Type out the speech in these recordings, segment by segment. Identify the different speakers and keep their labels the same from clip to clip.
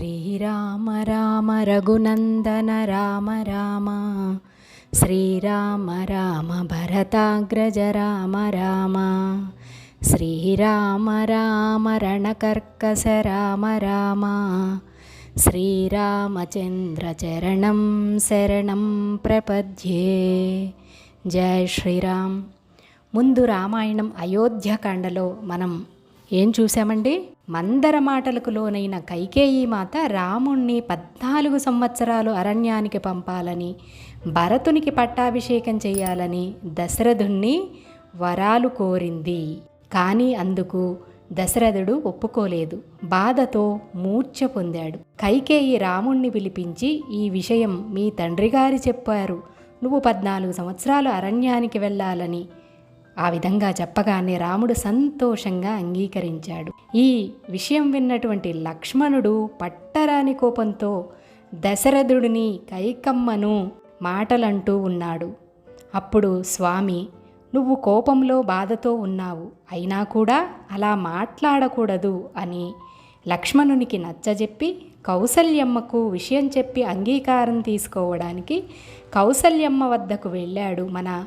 Speaker 1: శ్రీరామ రామ రఘునందన రామ రామ. శ్రీరామ రామ భరతాగ్రజ రామ రామ. శ్రీరామ రామ రణకర్కశ రామ రామ. శ్రీరామచంద్ర చరణం శరణం ప్రపద్యే. జై శ్రీరామ్ ముందు రామాయణం అయోధ్యకాండలో మనం ఏం చూసామండి? మందర మాటలకు లోనైన కైకేయి మాత రాముణ్ణి పద్నాలుగు సంవత్సరాలు అరణ్యానికి పంపాలని భరతునికి పట్టాభిషేకం చేయాలని దశరథుణ్ణి వరాలు కోరింది. కానీ అందుకు దశరథుడు ఒప్పుకోలేదు. బాధతో మూర్ఛ పొందాడు. కైకేయి రాముణ్ణి పిలిపించి ఈ విషయం మీ తండ్రి గారి చెప్పారు. నువ్వు పద్నాలుగు సంవత్సరాలు అరణ్యానికి వెళ్ళాలని ఆ విధంగా చెప్పగానే రాముడు సంతోషంగా అంగీకరించాడు. ఈ విషయం విన్నటువంటి లక్ష్మణుడు పట్టరాని కోపంతో దశరథుడిని కైకమ్మను మాటలంటూ ఉన్నాడు. అప్పుడు స్వామి నువ్వు కోపంలో బాధతో ఉన్నావు. అయినా కూడా అలా మాట్లాడకూడదు అని లక్ష్మణునికి నచ్చజెప్పి కౌసల్యమ్మకు విషయం చెప్పి అంగీకారం తీసుకోవడానికి కౌసల్యమ్మ వద్దకు వెళ్ళాడు మన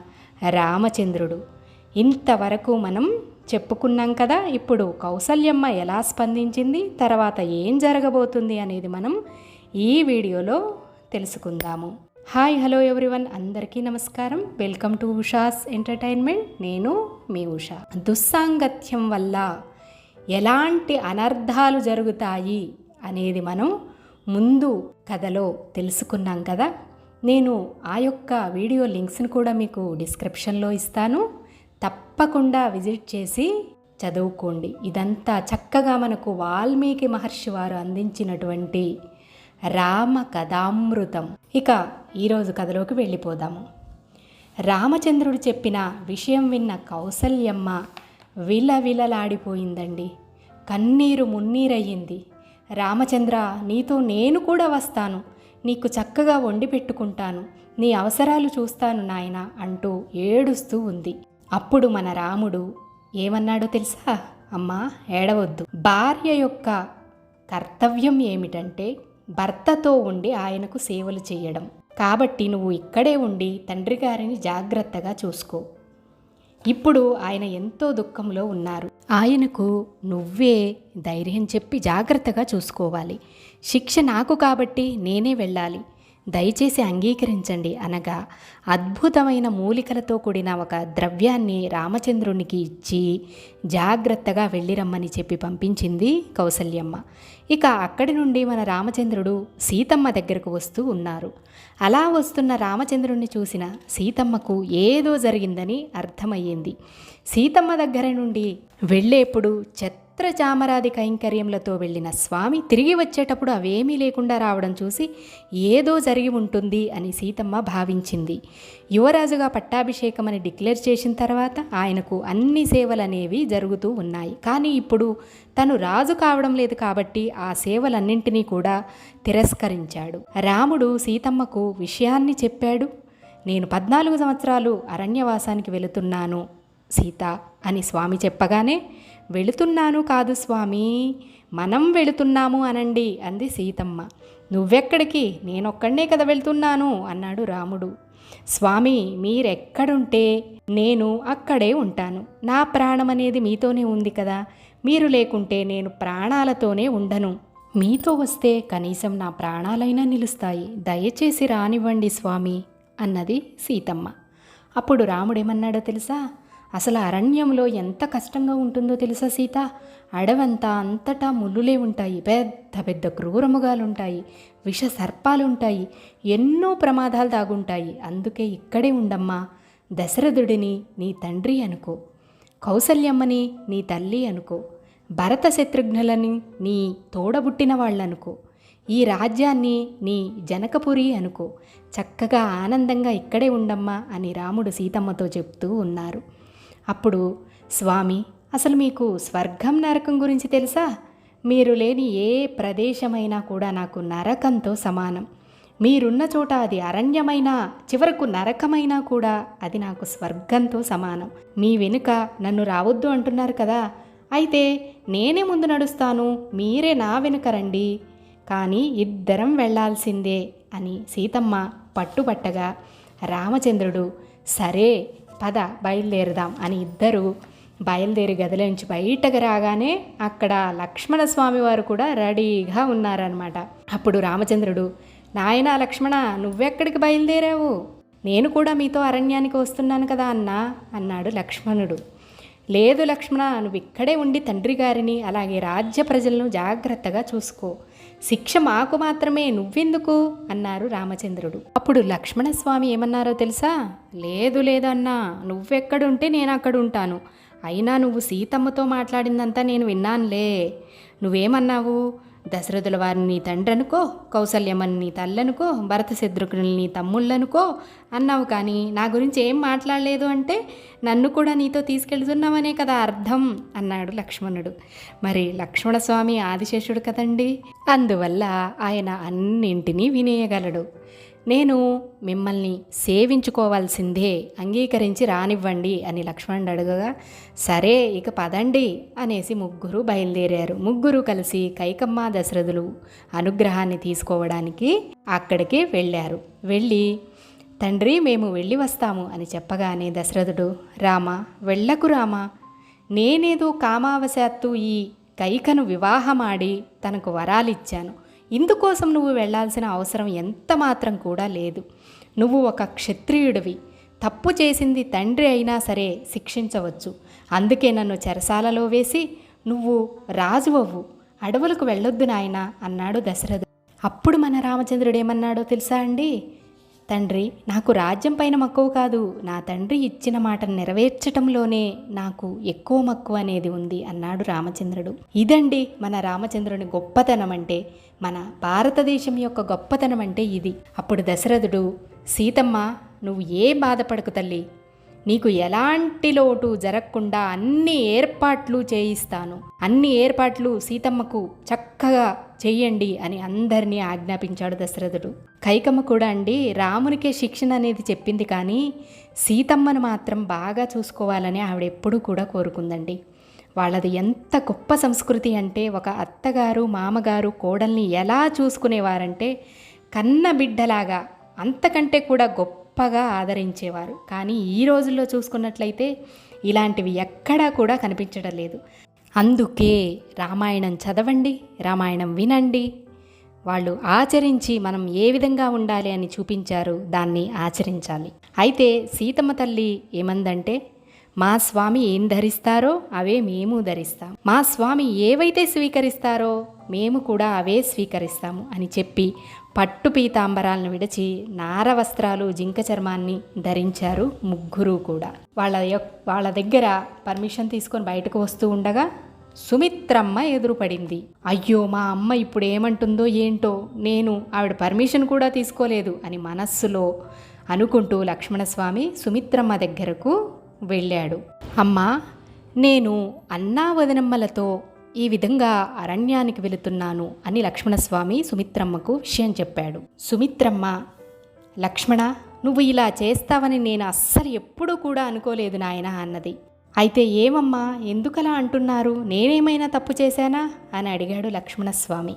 Speaker 1: రామచంద్రుడు. ఇంతవరకు మనం చెప్పుకున్నాం కదా ఇప్పుడు కౌసల్యమ్మ ఎలా స్పందించింది తర్వాత ఏం జరగబోతుంది అనేది మనం ఈ వీడియోలో తెలుసుకుందాము. హాయ్ హలో ఎవ్రీవన్ అందరికీ నమస్కారం. Welcome to Usha's Entertainment. నేను మీ ఉషా. దుస్సాంగత్యం వల్ల ఎలాంటి అనర్థాలు జరుగుతాయి అనేది మనం ముందు కథలో తెలుసుకున్నాం కదా. నేను ఆ యొక్క వీడియో లింక్స్ని కూడా మీకు డిస్క్రిప్షన్లో ఇస్తాను. తప్పకుండా విజిట్ చేసి చదువుకోండి. ఇదంతా చక్కగా మనకు వాల్మీకి మహర్షి వారు అందించినటువంటి రామ కథామృతం. ఇక ఈరోజు కథలోకి వెళ్ళిపోదాము. రామచంద్రుడు చెప్పిన విషయం విన్న కౌసల్యమ్మ విలవిలలాడిపోయిందండి. కన్నీరు మున్నీరయ్యింది. రామచంద్ర నీతో నేను కూడా వస్తాను. నీకు చక్కగా వండి పెట్టుకుంటాను. నీ అవసరాలు చూస్తాను నాయన అంటూ ఏడుస్తూ ఉంది. అప్పుడు మన రాముడు ఏమన్నాడో తెలుసా? అమ్మా ఏడవద్దు. భార్య యొక్క కర్తవ్యం ఏమిటంటే భర్తతో ఉండి ఆయనకు సేవలు చేయడం. కాబట్టి నువ్వు ఇక్కడే ఉండి తండ్రి గారిని జాగ్రత్తగా చూసుకో. ఇప్పుడు ఆయన ఎంతో దుఃఖంలో ఉన్నారు. ఆయనకు నువ్వే ధైర్యం చెప్పి జాగ్రత్తగా చూసుకోవాలి. శిక్ష నాకు కాబట్టి నేనే వెళ్ళాలి. దయచేసి అంగీకరించండి అనగా అద్భుతమైన మూలికలతో కూడిన ఒక ద్రవ్యాన్ని రామచంద్రునికి ఇచ్చి జాగ్రత్తగా వెళ్ళిరమ్మని చెప్పి పంపించింది కౌసల్యమ్మ. ఇక అక్కడి నుండి మన రామచంద్రుడు సీతమ్మ దగ్గరకు వస్తూ ఉన్నారు. అలా వస్తున్న రామచంద్రుణ్ణి చూసిన సీతమ్మకు ఏదో జరిగిందని అర్థమయ్యింది. సీతమ్మ దగ్గర నుండి వెళ్ళేప్పుడు చెత్త చామరాది కైంకర్యములతో వెళ్ళిన స్వామి తిరిగి వచ్చేటప్పుడు అవేమీ లేకుండా రావడం చూసి ఏదో జరిగి ఉంటుంది అని సీతమ్మ భావించింది. యువరాజుగా పట్టాభిషేకం అని డిక్లేర్ చేసిన తర్వాత ఆయనకు అన్ని సేవలనేవి జరుగుతూ ఉన్నాయి. కానీ ఇప్పుడు తను రాజు కావడం లేదు కాబట్టి ఆ సేవలన్నింటినీ కూడా తిరస్కరించాడు. రాముడు సీతమ్మకు విషయాన్ని చెప్పాడు. నేను పద్నాలుగు సంవత్సరాలు అరణ్యవాసానికి వెళుతున్నాను సీత అని స్వామి చెప్పగానే వెళుతున్నాను కాదు స్వామి మనం వెళుతున్నాము అనండి అంది సీతమ్మ. నువ్వెక్కడికి? నేనొక్కడే కదా వెళ్తున్నాను అన్నాడు రాముడు. స్వామి మీరెక్కడుంటే నేను అక్కడే ఉంటాను. నా ప్రాణం అనేది మీతోనే ఉంది కదా. మీరు లేకుంటే నేను ప్రాణాలతోనే ఉండను. మీతో వస్తే కనీసం నా ప్రాణాలైనా నిలుస్తాయి. దయచేసి రానివ్వండి స్వామి అన్నది సీతమ్మ. అప్పుడు రాముడేమన్నాడో తెలుసా? అసలు అరణ్యంలో ఎంత కష్టంగా ఉంటుందో తెలుసా సీత? అడవంతా అంతటా ముళ్ళులే ఉంటాయి. పెద్ద పెద్ద క్రూరముగాలుంటాయి. విష సర్పాలుంటాయి. ఎన్నో ప్రమాదాలు దాగుంటాయి. అందుకే ఇక్కడే ఉండమ్మా. దశరథుడిని నీ తండ్రి అనుకో. కౌసల్యమ్మని నీ తల్లి అనుకో. భరత శత్రుఘ్నులని నీ తోడబుట్టిన వాళ్ళనుకో. ఈ రాజ్యాన్ని నీ జనకపురి అనుకో. చక్కగా ఆనందంగా ఇక్కడే ఉండమ్మా అని రాముడు సీతమ్మతో చెప్తూ ఉన్నారు. అప్పుడు స్వామి అసలు మీకు స్వర్గం నరకం గురించి తెలుసా? మీరు లేని ఏ ప్రదేశమైనా కూడా నాకు నరకంతో సమానం. మీరున్న చోట అది అరణ్యమైనా చివరకు నరకమైనా కూడా అది నాకు స్వర్గంతో సమానం. మీ వెనుక నన్ను రావద్దు అంటున్నారు కదా? అయితే నేనే ముందు నడుస్తాను మీరే నా వెనుక రండి. కానీ ఇద్దరం వెళ్ళాల్సిందే అని సీతమ్మ పట్టుబట్టగా రామచంద్రుడు సరే పద బయలుదేరుదాం అని ఇద్దరు బయలుదేరి గదిలోంచి బయటకు రాగానే అక్కడ లక్ష్మణస్వామి వారు కూడా రెడీగా ఉన్నారనమాట అప్పుడు రామచంద్రుడు నాయనా లక్ష్మణ నువ్వెక్కడికి బయలుదేరావు? నేను కూడా మీతో అరణ్యానికి వస్తున్నాను కదా అన్నా అన్నాడు లక్ష్మణుడు. లేదు లక్ష్మణ నువ్వు ఇక్కడే ఉండి తండ్రి గారిని అలాగే రాజ్య ప్రజలను జాగ్రత్తగా చూసుకో. శిక్ష మాకు మాత్రమే నువ్వెందుకు? అన్నారు రామచంద్రుడు. అప్పుడు లక్ష్మణస్వామి ఏమన్నారో తెలుసా? లేదు లేదన్నా నువ్వెక్కడుంటే నేను అక్కడ ఉంటాను అయినా నువ్వు సీతమ్మతో మాట్లాడిందంతా నేను విన్నానులే. నువ్వేమన్నావు? దశరథుల వారిని నీ తండ్రి అనుకో కౌసల్యమని నీ తల్లనుకో భరత శత్రుఘ్నుల్ని నీ తమ్ముళ్ళనుకో అన్నావు కానీ నా గురించి ఏం మాట్లాడలేదు అంటే నన్ను కూడా నీతో తీసుకెళ్తున్నామనే కదా అర్థం అన్నాడు లక్ష్మణుడు. మరి లక్ష్మణస్వామి ఆదిశేషుడు కదండి? అందువల్ల ఆయన అన్నింటినీ వినేయగలడు. నేను మిమ్మల్ని సేవించుకోవాల్సిందే అంగీకరించి రానివ్వండి అని లక్ష్మణుడు అడగగా సరే ఇక పదండి అనేసి ముగ్గురు బయలుదేరారు. ముగ్గురు కలిసి కైకమ్మ దశరథులు అనుగ్రహాన్ని తీసుకోవడానికి అక్కడికి వెళ్ళారు. వెళ్ళి తండ్రి మేము వెళ్ళి వస్తాము అని చెప్పగానే దశరథుడు రామ వెళ్ళకు రామ. నేనేదో కామావశాత్తు ఈ కైకను వివాహమాడి తనకు వరాలిచ్చాను. ఇందుకోసం నువ్వు వెళ్ళాల్సిన అవసరం ఎంత మాత్రం కూడా లేదు. నువ్వు ఒక క్షత్రియుడివి. తప్పు చేసింది తండ్రి అయినా సరే శిక్షించవచ్చు. అందుకే నన్ను చెరసాలలో వేసి నువ్వు రాజువవు. అడవులకు వెళ్ళొద్దు నాయన అన్నాడు దశరథుడు. అప్పుడు మన రామచంద్రుడు ఏమన్నాడో తెలుసా అండి? తండ్రి నాకు రాజ్యం పైన మక్కువ కాదు. నా తండ్రి ఇచ్చిన మాటను నెరవేర్చటంలోనే నాకు ఎక్కువ మక్కువ అనేది ఉంది అన్నాడు రామచంద్రుడు. ఇదండి మన రామచంద్రుని గొప్పతనం అంటే మన భారతదేశం యొక్క గొప్పతనం అంటే ఇది. అప్పుడు దశరథుడు సీతమ్మ నువ్వు ఏ బాధపడకు తల్లి నీకు ఎలాంటి లోటు జరగకుండా అన్ని ఏర్పాట్లు చేయిస్తాను. అన్ని ఏర్పాట్లు సీతమ్మకు చక్కగా చెయ్యండి అని అందరినీ ఆజ్ఞాపించాడు దశరథుడు. కైకమ్మ కూడా అండి రామునికే శిక్షణ అనేది చెప్పింది కానీ సీతమ్మను మాత్రం బాగా చూసుకోవాలని ఆవిడ ఎప్పుడూ కూడా కోరుకుందండి. వాళ్ళది ఎంత గొప్ప సంస్కృతి అంటే ఒక అత్తగారు మామగారు కోడల్ని ఎలా చూసుకునేవారంటే కన్న బిడ్డలాగా అంతకంటే కూడా గొప్ప గొప్పగా ఆదరించేవారు. కానీ ఈ రోజుల్లో చూసుకున్నట్లయితే ఇలాంటివి ఎక్కడా కూడా కనిపించడం లేదు. అందుకే రామాయణం చదవండి రామాయణం వినండి. వాళ్ళు ఆచరించి మనం ఏ విధంగా ఉండాలి అని చూపించారు దాన్ని ఆచరించాలి. అయితే సీతమ్మ తల్లి ఏమందంటే మా స్వామి ఏం ధరిస్తారో అవే మేము ధరిస్తాం. మా స్వామి ఏవైతే స్వీకరిస్తారో మేము కూడా అవే స్వీకరిస్తాము అని చెప్పి పట్టు పీతాంబరాలను విడిచి నార వస్త్రాలు జింక చర్మాన్ని ధరించారు ముగ్గురు కూడా. వాళ్ళ వాళ్ళ దగ్గర పర్మిషన్ తీసుకొని బయటకు వస్తూ ఉండగా సుమిత్రమ్మ ఎదురుపడింది. అయ్యో మా అమ్మ ఇప్పుడు ఏమంటుందో ఏంటో నేను ఆవిడ పర్మిషన్ కూడా తీసుకోలేదు అని మనస్సులో అనుకుంటూ లక్ష్మణస్వామి సుమిత్రమ్మ దగ్గరకు వెళ్ళాడు. అమ్మా నేను అన్నా వదనమ్మలతో ఈ విధంగా అరణ్యానికి వెళుతున్నాను అని లక్ష్మణస్వామి సుమిత్రమ్మకు విషయం చెప్పాడు. సుమిత్రమ్మ లక్ష్మణ నువ్వు ఇలా చేస్తావని నేను అస్సలు ఎప్పుడూ కూడా అనుకోలేదు నాయన అన్నది. అయితే ఏమమ్మా ఎందుకలా అంటున్నారు? నేనేమైనా తప్పు చేశానా? అని అడిగాడు లక్ష్మణస్వామి.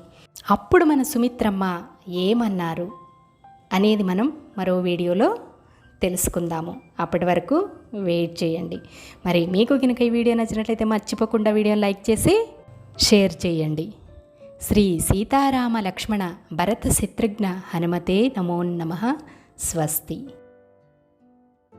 Speaker 1: అప్పుడు మన సుమిత్రమ్మ ఏమన్నారు అనేది మనం మరో వీడియోలో తెలుసుకుందాము. అప్పటి వరకు వెయిట్ చేయండి. మరి మీకు కనుక ఈ వీడియో నచ్చినట్లయితే మర్చిపోకుండా వీడియోని లైక్ చేసి షేర్ చేయండి. శ్రీ సీతారామ లక్ష్మణ భరత శత్రుఘ్న హనుమతే నమో నమ. స్వస్తి.